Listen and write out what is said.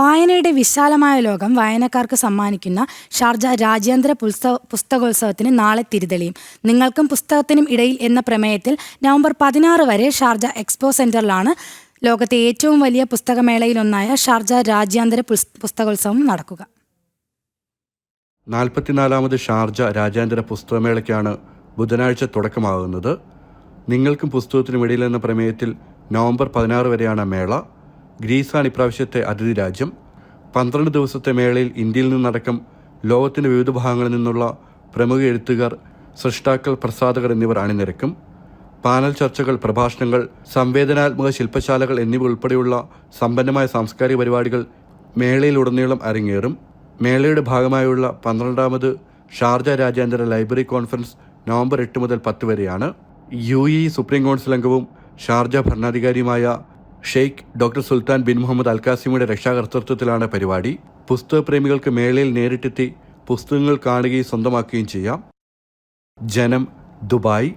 വായനയുടെ വിശാലമായ ലോകം വായനക്കാർക്ക് സമ്മാനിക്കുന്ന ഷാർജ രാജ്യാന്തര പുസ്തക പുസ്തകോത്സവത്തിന് നാളെ തിരിതെളിയും. നിങ്ങൾക്കും പുസ്തകത്തിനും ഇടയിൽ എന്ന പ്രമേയത്തിൽ നവംബർ പതിനാറ് വരെ ഷാർജ എക്സ്പോ സെന്ററിലാണ് ലോകത്തെ ഏറ്റവും വലിയ പുസ്തകമേളയിലൊന്നായ ഷാർജ രാജ്യാന്തര പുസ്തകോത്സവം നടക്കുക. നാൽപ്പത്തിനാലാമത് ഷാർജ രാജ്യാന്തര പുസ്തകമേളയ്ക്കാണ് ബുധനാഴ്ച തുടക്കമാകുന്നത്. നിങ്ങൾക്കും പുസ്തകത്തിനും ഇടയിൽ എന്ന പ്രമേയത്തിൽ നവംബർ പതിനാറ് വരെയാണ് മേള. ഗ്രീസാണ് ഇപ്രാവശ്യത്തെ അതിഥി രാജ്യം. പന്ത്രണ്ട് ദിവസത്തെ മേളയിൽ ഇന്ത്യയിൽ നിന്നടക്കം ലോകത്തിന്റെ വിവിധ ഭാഗങ്ങളിൽ നിന്നുള്ള പ്രമുഖ എഴുത്തുകാർ സൃഷ്ടാക്കൾ പ്രസാധകർ എന്നിവർ അണിനിരക്കും പാനൽ ചർച്ചകൾ പ്രഭാഷണങ്ങൾ സംവേദനാത്മക ശില്പശാലകൾ എന്നിവ ഉൾപ്പെടെയുള്ള സമ്പന്നമായ സാംസ്കാരിക പരിപാടികൾ മേളയിലുടനീളം അരങ്ങേറും. മേളയുടെ ഭാഗമായുള്ള പന്ത്രണ്ടാമത് ഷാർജ രാജ്യാന്തര ലൈബ്രറി കോൺഫറൻസ് നവംബർ എട്ട് മുതൽ പത്ത് വരെയാണ്. യു ഇ സുപ്രീം കൗൺസിൽ അംഗവും Sharjah ഭരണാധികാരിയുമായ Sheikh doctor Sultan bin Muhammad അൽക്കാസിമിയുടെ രക്ഷാകർത്തൃത്വത്തിലാണ് പരിപാടി. പുസ്തകപ്രേമികൾക്ക് മേളയിൽ നേരിട്ടെത്തി പുസ്തകങ്ങൾ കാണുകയും സ്വന്തമാക്കുകയും ചെയ്യാം. ജനം ദുബായ്.